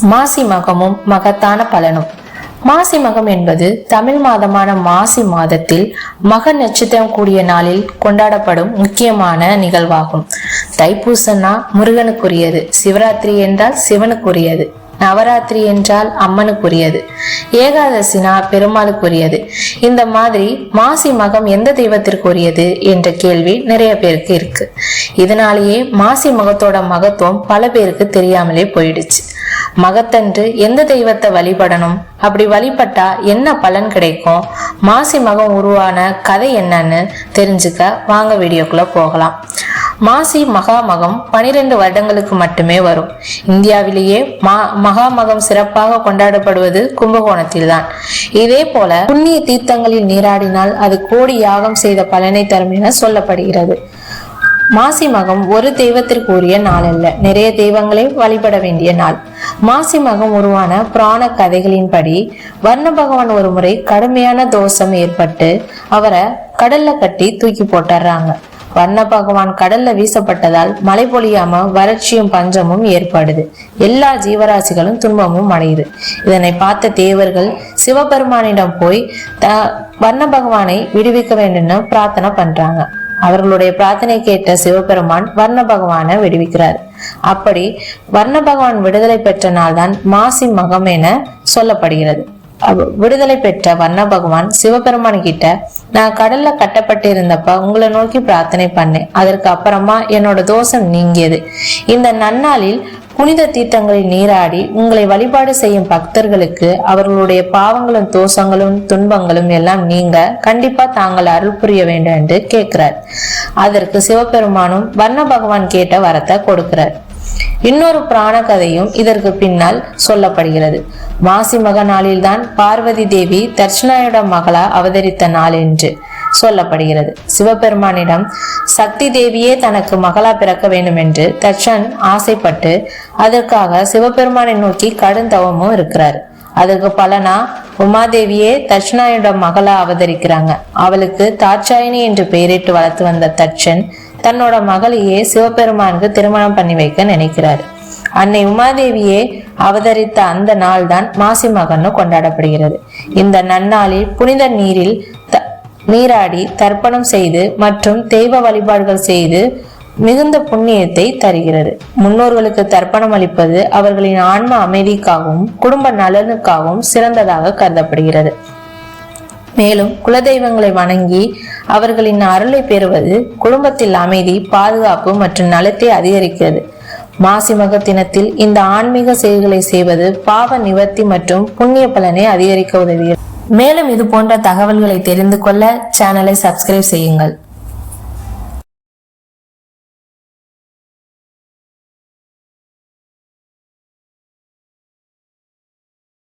மாசி மகமும் மகத்தான பலனும். மாசி மகம் என்பது தமிழ் மாதமான மாசி மாதத்தில் மக நட்சத்திரம் கூடிய நாளில் கொண்டாடப்படும் முக்கியமான நிகழ்வாகும். தைப்பூசனா முருகனுக்குரியது சிவராத்திரி என்றால் சிவனுக்குரியது நவராத்திரி என்றால் அம்மனுக்குரியது ஏகாதசினா பெருமாளுக்குரியது. இந்த மாதிரி மாசி மகம் எந்த தெய்வத்திற்குரியது என்ற கேள்வி நிறைய பேருக்கு இருக்கு. இதனாலேயே மாசி மகத்தோட மகத்துவம் பல பேருக்கு தெரியாமலே போயிடுச்சு. மகத்தன்று எந்த தெய்வத்தை வழிபடணும்? அப்படி வழிபட்டா என்ன பலன் கிடைக்கும்? மாசி மகம் உருவான கதை என்னன்னு தெரிஞ்சுக்க வாங்க வீடியோக்குள்ள போகலாம். மாசி மகாமகம் பனிரெண்டு வருடங்களுக்கு மட்டுமே வரும். இந்தியாவிலேயே மா மகாமகம் சிறப்பாக கொண்டாடப்படுவது கும்பகோணத்தில்தான். இதே போல புண்ணிய தீர்த்தங்களில் நீராடினால் அது கோடி யாகம் செய்த பலனை தரும் என சொல்லப்படுகிறது. மாசி மகம் ஒரு தெய்வத்திற்கு உரிய நாள் அல்ல. நிறைய தெய்வங்களை வழிபட வேண்டிய நாள். மாசி மகம் உருவான புராண கதைகளின்படி வர்ண பகவான் ஒரு முறை கடுமையான தோஷம் ஏற்பட்டு அவரை கடல்ல கட்டி தூக்கி போட்டுறாங்க. வர்ண பகவான் கடல்ல வீசப்பட்டதால் மழை பொழியாம வறட்சியும் பஞ்சமும் ஏற்படுது. எல்லா ஜீவராசிகளும் துன்பமும் அடையுது. இதனை பார்த்த தேவர்கள் சிவபெருமானிடம் போய் த வர்ண பகவானை விடுவிக்க வேண்டும்னு பிரார்த்தனை பண்றாங்க. அவர்களுடைய பிரார்த்தனை கேட்ட சிவபெருமான் வர்ண பகவானை விடுவிக்கிறார். அப்படி வர்ண பகவான் விடுதலை பெற்ற நாள்தான் மாசி மகம் என சொல்லப்படுகிறது. விடுதலை பெற்ற வர்ண பகவான் சிவபெருமான் கிட்ட நான் கடல்ல கட்டப்பட்டு இருந்தப்ப உங்களை நோக்கி பிரார்த்தனை பண்ணேன். அதற்கு அப்புறமா என்னோட தோஷம் நீங்கியது. இந்த நன்னாளில் புனித தீர்த்தங்களில் நீராடி உங்களை வழிபாடு செய்யும் பக்தர்களுக்கு அவர்களுடைய பாவங்களும் தோஷங்களும் துன்பங்களும் எல்லாம் நீங்க கண்டிப்பா தாங்கள் அருள் புரிய வேண்டும் என்று கேட்கிறார். அதற்கு சிவபெருமானும் வர்ண பகவான் கேட்ட வரத்தை கொடுக்கிறார். இன்னொரு புராண கதையும் இதற்கு பின்னால் சொல்லப்படுகிறது. மாசி மக நாளில்தான் பார்வதி தேவி தட்சிணாயோட மகளா அவதரித்த நாள் என்று சொல்லப்படுகிறது. சிவபெருமானிடம் சக்தி தேவியே தனக்கு மகளா பிறக்க வேண்டும் என்று தட்சன் ஆசைப்பட்டு அதற்காக சிவபெருமானை நோக்கி கடும் தவமும் இருக்கிறார். அதற்கு பலனா உமாதேவியே தட்சணாயோட மகளா அவதரிக்கிறாங்க. அவளுக்கு தாட்சாயினி என்று பெயரிட்டு வளர்த்து வந்த தட்சன் தன்னோட மகளையே சிவபெருமானுக்கு திருமணம் பண்ணி வைக்க நினைக்கிறார். அன்னை உமாதேவியே அவதரித்த அந்த நாள் தான் மாசி மகன்னு கொண்டாடப்படுகிறது. இந்த நன்னாளில் புனித நீரில் நீராடி தர்ப்பணம் செய்து மற்றும் தெய்வ வழிபாடுகள் செய்து மிகுந்த புண்ணியத்தை தருகிறது. முன்னோர்களுக்கு தர்ப்பணம் அளிப்பது அவர்களின் ஆன்ம அமைதிக்காகவும் குடும்ப நலனுக்காகவும் சிறந்ததாக கருதப்படுகிறது. மேலும் குலதெய்வங்களை வணங்கி அவர்களின் அருளை பெறுவது குடும்பத்தில் அமைதி பாதுகாப்பு மற்றும் நலத்தை அதிகரிக்கிறது. மாசி மக தினத்தில் இந்த ஆன்மீக செயல்களை செய்வது பாவ நிவர்த்தி மற்றும் புண்ணிய பலனை அதிகரிக்க உதவுகிறது. மேலும் இது போன்ற தகவல்களை தெரிந்து கொள்ள சேனலை சப்ஸ்கிரைப் செய்யுங்கள்.